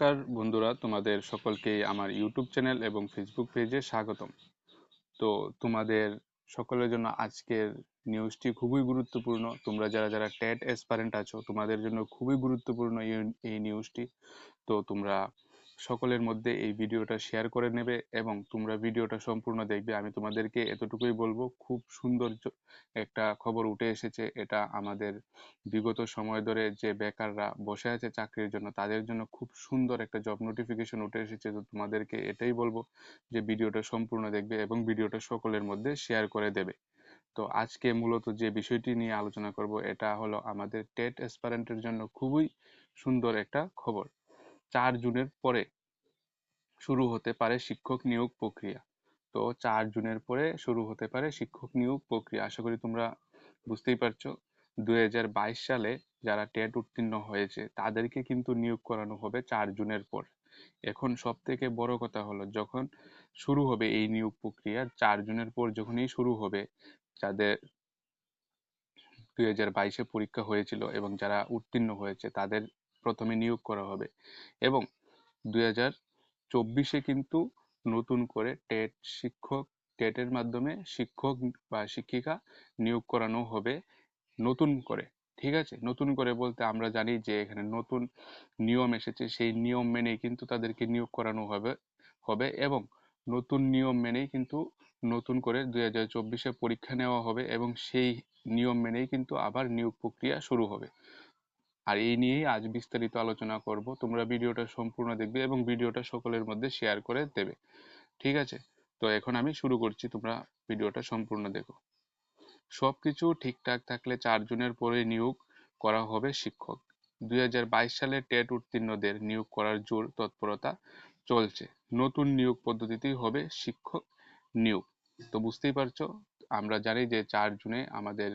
নমস্কার বন্ধুরা, তোমাদের সকলকে আমার ইউটিউব চ্যানেল এবং ফেসবুক পেজে স্বাগতম। তো তোমাদের সকলের জন্য আজকের নিউজটি খুবই গুরুত্বপূর্ণ। তোমরা যারা যারা টেট এসপারেন্ট আছো, তোমাদের জন্য খুবই গুরুত্বপূর্ণ এই নিউজটি তো তোমরা সকলের মধ্যে এই ভিডিওটা শেয়ার করে নেবে এবং তোমরা ভিডিওটা সম্পূর্ণ দেখবে। আমি তোমাদেরকে এতটুকুই বলব, খুব সুন্দর একটা খবর উঠে এসেছে। এটা আমাদের বিগত সময় ধরে যে বেকাররা বসে আছে চাকরির জন্য, তাদের জন্য খুব সুন্দর একটা জব নোটিফিকেশন উঠে এসেছে। তো তোমাদেরকে এটাই বলব যে ভিডিওটা সম্পূর্ণ দেখবে এবং ভিডিওটা সকলের মধ্যে শেয়ার করে দেবে। তো আজকে মূলত যে বিষয়টি নিয়ে আলোচনা করব, এটা হলো আমাদের টেট এসপারেন্টের জন্য খুবই সুন্দর একটা খবর। চার জুনের পরে শুরু হতে পারে শিক্ষক নিয়োগ প্রক্রিয়া। তো চার জুনের পরে শুরু হতে পারে শিক্ষক নিয়োগ প্রক্রিয়া। আশা করি তোমরা বুঝতেই পারছ, দুই হাজার বাইশ সালে যারা টেট উত্তীর্ণ হয়েছে, তাদেরকে কিন্তু নিয়োগ করানো হবে চার জুনের পর। এখন সব থেকে বড় কথা হলো, যখন শুরু হবে এই নিয়োগ প্রক্রিয়া, চার জুনের পর যখনই শুরু হবে, যাদের দুই হাজার বাইশে পরীক্ষা হয়েছিল এবং যারা উত্তীর্ণ হয়েছে, তাদের প্রথমে নিয়োগ করা হবে। এবং দুই হাজার চব্বিশে কিন্তু নতুন করে টেট শিক্ষক, টেটের মাধ্যমে শিক্ষক বা শিক্ষিকা নিয়োগ করানো হবে নতুন করে, ঠিক আছে? নতুন করে বলতে আমরা জানি যে এখানে নতুন নিয়ম এসেছে, সেই নিয়ম মেনেই কিন্তু তাদেরকে নিয়োগ করানো হবে হবে এবং নতুন নিয়ম মেনেই কিন্তু নতুন করে দুই হাজার চব্বিশে পরীক্ষা নেওয়া হবে এবং সেই নিয়ম মেনেই কিন্তু আবার নিয়োগ প্রক্রিয়া শুরু হবে। আর এই নিয়েই আজ বিস্তারিত আলোচনা করব। তোমরা ভিডিওটা সম্পূর্ণ দেখবে এবং ভিডিওটা সকলের মধ্যে শেয়ার করে দেবে। ঠিক আছে? তো এখন আমি শুরু করছি, তোমরা ভিডিওটা সম্পূর্ণ দেখো। সব কিছু ঠিকঠাক থাকলে চার জনের পরে নিয়োগ করা হবে শিক্ষক। দুই সালে টেট উত্তীর্ণদের নিয়োগ করার জোর তৎপরতা চলছে। নতুন নিয়োগ পদ্ধতিতেই হবে শিক্ষক নিয়োগ। তো বুঝতেই পারছ? আমরা জানি যে চার জুনে আমাদের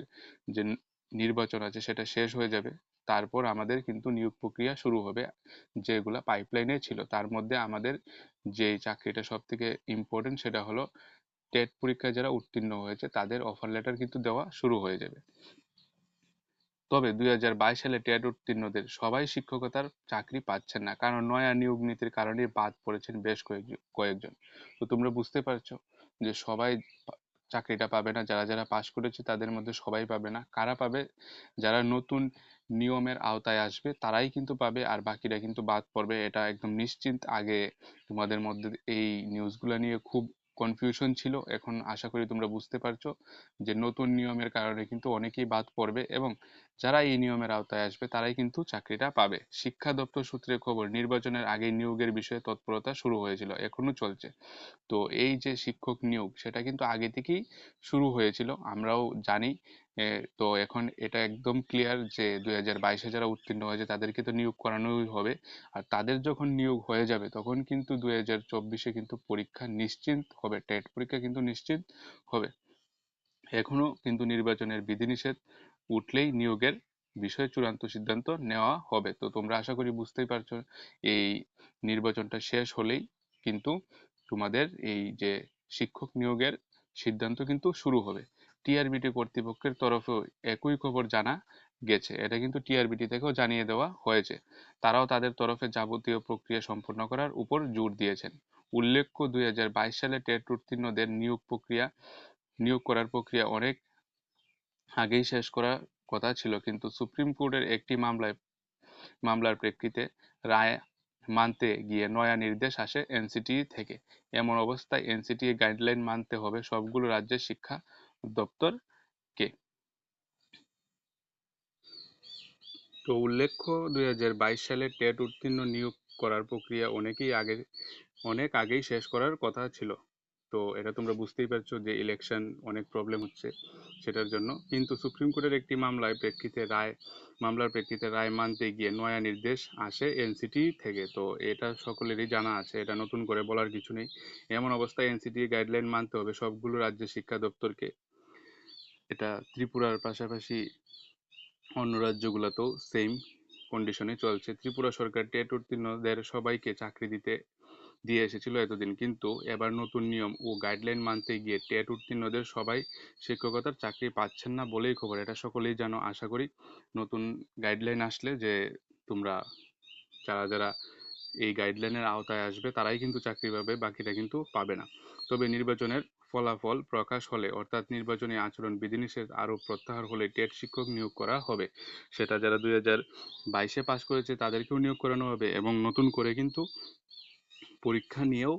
যে নির্বাচন আছে সেটা শেষ হয়ে যাবে। তারপর আমাদের কিন্তু নিয়োগ প্রক্রিয়া শুরু হবে, যেগুলা পাইপলাইনে ছিল। তার মধ্যে আমাদের যে চাকরিটা সব থেকে ইম্পর্টেন্ট সেটা হলো টেট পরীক্ষায় যারা উত্তীর্ণ হয়েছে, তাদের অফার লেটার কিন্তু দেওয়া শুরু হয়ে যাবে। তবে দুই হাজার বাইশ সালে টেট উত্তীর্ণদের সবাই শিক্ষকতার চাকরি পাচ্ছেন না, কারণ নয়া নিয়োগ নীতির কারণে বাদ পড়েছেন বেশ কয়েকজন কয়েকজন। তো তোমরা বুঝতে পারছ যে সবাই চাকরিটা পাবে না, যারা যারা পাশ করেছে তাদের মধ্যে সবাই পাবে না। কারা পাবে? যারা নতুন নিয়মের আওতায় আসবে তারাই কিন্তু পাবে আর বাকিরা কিন্তু বাদ পড়বে। এটা একদম নিশ্চিন্ত আগে তোমাদের মধ্যে এই নিউজগুলো নিয়ে খুব কনফিউশন ছিল। এখন আশা করি তোমরা বুঝতে পারছ যে নতুন নিয়মের কারণে কিন্তু অনেকেই বাদ পড়বে এবং যারা এই নিয়মের আওতায় আসবে তারাই কিন্তু চাকরিটা পাবে। শিক্ষা দপ্তর সূত্রে খবর, নির্বাচনের আগে নিয়োগের বিষয়ে তৎপরতা শুরু হয়েছিল, এখনও চলছে। তো এই যে শিক্ষক নিয়োগ, সেটা কিন্তু আগে থেকেই শুরু হয়েছিল। আমরাও জানি তো এখন এটা একদম ক্লিয়ার যে দুই হাজার বাইশে যারা উত্তীর্ণ হয়েছে, তাদেরকে তো নিয়োগ করানোই হবে। আর তাদের যখন নিয়োগ হয়ে যাবে, তখন কিন্তু দুই হাজার চব্বিশে কিন্তু পরীক্ষা নিশ্চিন্ত হবে, টেট পরীক্ষা কিন্তু নিশ্চিত হবে। এখনও কিন্তু নির্বাচনের বিধিনিষেধ উঠলেই নিয়োগের বিষয়ে চূড়ান্ত সিদ্ধান্ত নেওয়া হবে। তো তোমরা আশা করি বুঝতেই পারছ, এই নির্বাচনটা শেষ হলেই কিন্তু তোমাদের এই যে শিক্ষক নিয়োগের সিদ্ধান্ত কিন্তু শুরু হবে। টিআরবিটি কর্তৃপক্ষের তরফেও একই খবর জানা গেছে। এটা কিন্তু টিআরবিটি থেকেও জানিয়ে দেওয়া হয়েছে। তারাও তাদের তরফে যাবতীয় প্রক্রিয়া সম্পন্ন করার উপর জোর দিয়েছেন। উল্লেখ্য, দুই সালে টেট উত্তীর্ণদের নিয়োগ প্রক্রিয়া, নিয়োগ করার প্রক্রিয়া অনেক আগেই শেষ করার কথা ছিল। কিন্তু সুপ্রিম কোর্টের একটি মামলায়, মামলার প্রেক্ষিতে রায় মানতে গিয়ে নয়া নির্দেশ আসে এনসিটি থেকে। এমন অবস্থায় এনসিটি গাইডলাইন মানতে হবে সবগুলো রাজ্যের শিক্ষা দপ্তরকে তো উল্লেখ্য দুই সালে টেট উত্তীর্ণ নিয়োগ করার প্রক্রিয়া অনেকেই আগে, অনেক আগেই শেষ করার কথা ছিল। তো এটা তোমরা বুঝতেই পারছ যে ইলেকশন অনেক প্রবলেম হচ্ছে সেটার জন্য। কিন্তু সুপ্রিম কোর্টের একটি মামলায় প্রেক্ষিতে রায়, মামলার প্রেক্ষিতে রায় মানতে গিয়ে নয়া নির্দেশ আসে এনসিটি থেকে। তো এটা সকলেরই জানা আছে, এটা নতুন করে বলার কিছু নেই। এমন অবস্থায় এনসিটি গাইডলাইন মানতে হবে সবগুলো রাজ্যের শিক্ষা দপ্তরকে। এটা ত্রিপুরার পাশাপাশি অন্য রাজ্যগুলোতেও সেম কন্ডিশনে চলছে। ত্রিপুরা সরকার টেট উত্তীর্ণদের সবাইকে চাকরি দিতে, দিয়ে এসেছিল এতদিন। কিন্তু এবার নতুন নিয়ম ও গাইডলাইন মানতে গিয়ে টেট উত্তীর্ণদের সবাই শিক্ষকতার চাকরি পাচ্ছেন না বলেই খবর। এটা সকলেই জানো আশা করি নতুন গাইডলাইন আসলে যে তোমরা, যারা যারা এই গাইডলাইনের আওতায় আসবে তারাই কিন্তু চাকরি পাবে, বাকিরা কিন্তু পাবে না। তবে নির্বাচনের ফলাফল প্রকাশ হলে অর্থাৎ নির্বাচনী আচরণ বিধিনিষেধ আরও প্রত্যাহার হলে টেট শিক্ষক নিয়োগ করা হবে। সেটা যারা দুই হাজার বাইশে পাশ করেছে তাদেরকেও নিয়োগ করানো হবে এবং নতুন করে কিন্তু পরীক্ষা নিয়েও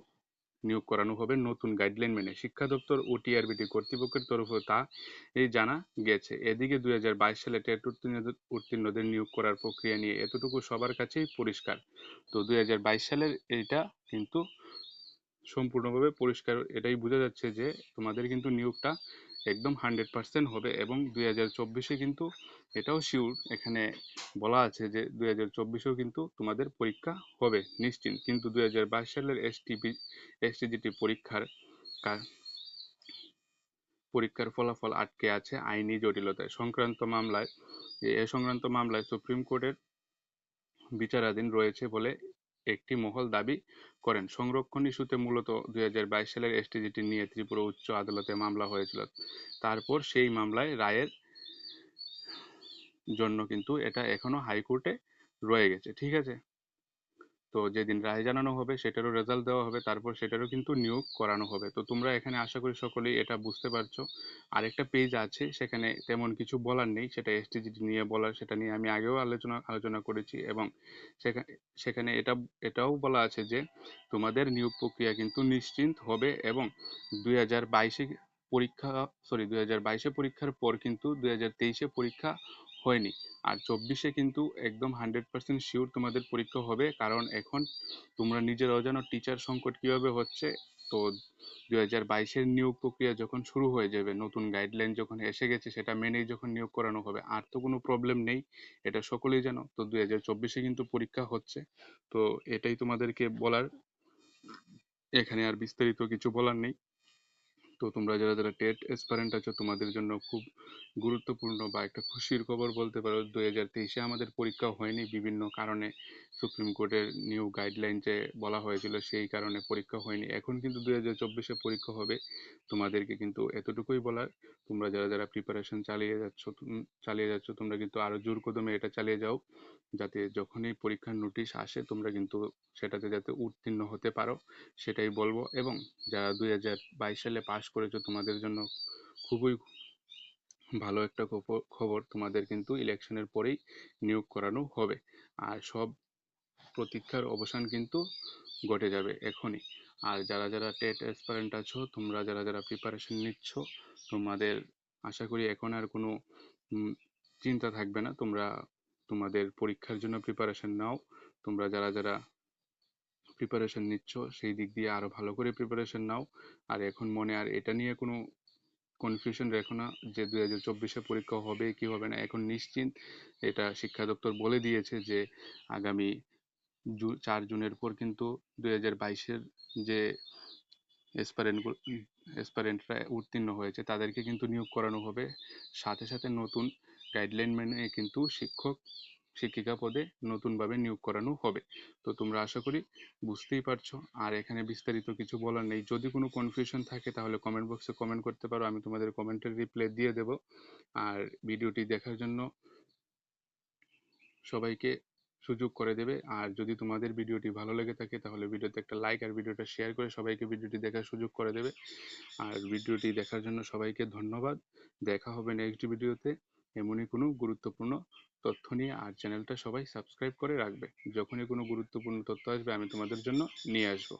নিয়োগ করানো হবে নতুন গাইডলাইন মেনে। শিক্ষা দপ্তর ও টিআরবিটি কর্তৃপক্ষের তরফে তা এই জানা গেছে। এদিকে দুই হাজার বাইশ সালে টেট উত্তীর্ণদের নিয়োগ করার প্রক্রিয়া নিয়ে এতটুকু সবার কাছেই পরিষ্কার। তো দুই হাজার বাইশ সালের এইটা কিন্তু সম্পূর্ণভাবে পরিষ্কার। এটাই বোঝা যাচ্ছে যে তোমাদের কিন্তু নিয়োগটা একদম হান্ড্রেড পার্সেন্ট হবে এবং দুই হাজার চব্বিশে কিন্তু এটাও শিওর এখানে বলা আছে যে দুই হাজার চব্বিশেও কিন্তু তোমাদের পরীক্ষা হবে নিশ্চিন্ত কিন্তু দুই হাজার বাইশ সালের এসটিপি এসটিজিটি পরীক্ষার পরীক্ষার ফলাফল আটকে আছে আইনি জটিলতায়। সংক্রান্ত মামলায়, এ সংক্রান্ত মামলায় সুপ্রিম কোর্টের বিচারাধীন রয়েছে বলে একটি মহল দাবি করেন। সংরক্ষণ ইস্যুতে মূলত দুই হাজার বাইশ সালের এসটিজিটি নিয়ে ত্রিপুরা উচ্চ আদালতে মামলা হয়েছিল। তারপর সেই মামলায় রায়ের জন্য কিন্তু এটা এখনও হাইকোর্টে রয়ে গেছে। ঠিক আছে? তো যেদিন রায় জানানো হবে, সেটারও রেজাল্ট দেওয়া হবে, তারপর সেটারও কিন্তু নিয়োগ করানো হবে। তো তোমরা এখানে আশা করি সকলেই এটা বুঝতে পারছ। আরেকটা পেজ আছে, সেখানে তেমন কিছু বলার নেই, সেটা এসটিজিটি নিয়ে বলার, সেটা নিয়ে আমি আগেও আলোচনা আলোচনা করেছি এবং সেখানে সেখানে এটা, এটাও বলা আছে যে তোমাদের নিয়োগ প্রক্রিয়া কিন্তু নিশ্চিন্ত হবে এবং দুই হাজার বাইশে পরীক্ষা সরি দুই হাজার বাইশে পরীক্ষার পর কিন্তু দুই হাজার তেইশে পরীক্ষা হয়নি। আর চব্বিশে কিন্তু একদম হান্ড্রেড পার্সেন্ট শিওর তোমাদের পরীক্ষা হবে, কারণ এখন তোমরা নিজেরাও জানো টিচার সংকট কীভাবে হচ্ছে, তো দুই হাজার বাইশের নিয়োগ প্রক্রিয়া যখন শুরু হয়ে যাবে, নতুন গাইডলাইন যখন এসে গেছে, সেটা মেনেই যখন নিয়োগ করানো হবে, আর তো কোনো প্রবলেম নেই, এটা সকলেই জানো। তো দুই হাজার চব্বিশে কিন্তু পরীক্ষা হচ্ছে, তো এটাই তোমাদেরকে বলার, এখানে আর বিস্তারিত কিছু বলার নেই। তো তোমরা যারা যারা টেট এসপারেন্ট আছো, তোমাদের জন্য খুব গুরুত্বপূর্ণ বা একটা খুশির খবর বলতে পারো, দুই হাজার তেইশে আমাদের পরীক্ষা হয়নি বিভিন্ন কারণে। সুপ্রিম কোর্টের নিউ গাইডলাইন যে বলা হয়েছিল, সেই কারণে পরীক্ষা হয়নি। এখন কিন্তু দুই হাজার চব্বিশে পরীক্ষা হবে। তোমাদেরকে কিন্তু এতটুকুই বলার, তোমরা যারা যারা প্রিপারেশন চালিয়ে যাচ্ছ চালিয়ে যাচ্ছ, তোমরা কিন্তু আরও জোর কদমে এটা চালিয়ে যাও। যাতে যখনই পরীক্ষার নোটিশ আসে, তোমরা কিন্তু সেটাতে যাতে উত্তীর্ণ হতে পারো, সেটাই বলব। এবং যারা দুই হাজার বাইশ সালে পাশ করেছ, তোমাদের জন্য খুবই ভালো একটা খবর তোমাদের কিন্তু ইলেকশনের পরেই নিয়োগ করানো হবে। আর সব প্রতীক্ষার অবসান কিন্তু ঘটে যাবে এখনই। আর যারা যারা টেট অ্যাসপারেন্ট আছো, তোমরা যারা যারা প্রিপারেশন নিচ্ছ, তোমাদের আশা করি এখন আর কোনো চিন্তা থাকবে না। তোমরা তোমাদের পরীক্ষার জন্য প্রিপারেশন নাও। তোমরা যারা যারা প্রিপারেশন নিচ্ছ, সেই দিক দিয়ে আরও ভালো করে প্রিপারেশন নাও। আর এখন মনে, আর এটা নিয়ে কোনো কনফিউশন রেখো না যে দুই হাজার চব্বিশে পরীক্ষা হবে কি হবে না। এখন নিশ্চিন্ত এটা শিক্ষা দপ্তর বলে দিয়েছে যে আগামী জু, চার জুনের পর কিন্তু দুই হাজার বাইশের যে এসপারেন্ট এসপারেন্টরা উত্তীর্ণ হয়েছে, তাদেরকে কিন্তু নিয়োগ করানো হবে। সাথে সাথে নতুন গাইডলাইন মেনে কিন্তু শিক্ষক শিক্ষিকা পদে নতুনভাবে নিয়োগ করানো হবে। তো তোমরা আশা করি বুঝতেই পারছ। আর এখানে বিস্তারিত কিছু বলার নেই। যদি কোনো কনফিউশন থাকে তাহলে কমেন্ট বক্সে কমেন্ট করতে পারো। আমি তোমাদের কমেন্টের রিপ্লাই দিয়ে দেব। আর ভিডিওটি দেখার জন্য সবাইকে সুযোগ করে দেবে। আর যদি তোমাদের ভিডিওটি ভালো লেগে থাকে তাহলে ভিডিওতে একটা লাইক আর ভিডিওটা শেয়ার করে সবাইকে ভিডিওটি দেখার সুযোগ করে দেবে। আর ভিডিওটি দেখার জন্য সবাইকে ধন্যবাদ। দেখা হবে নেক্সট ভিডিওতে এমনই কোনো গুরুত্বপূর্ণ তথ্য নিয়ে আর চ্যানেলটা সবাই সাবস্ক্রাইব করে রাখবে। যখনই কোনো গুরুত্বপূর্ণ তথ্য আসবে, আমি তোমাদের জন্য নিয়ে আসব।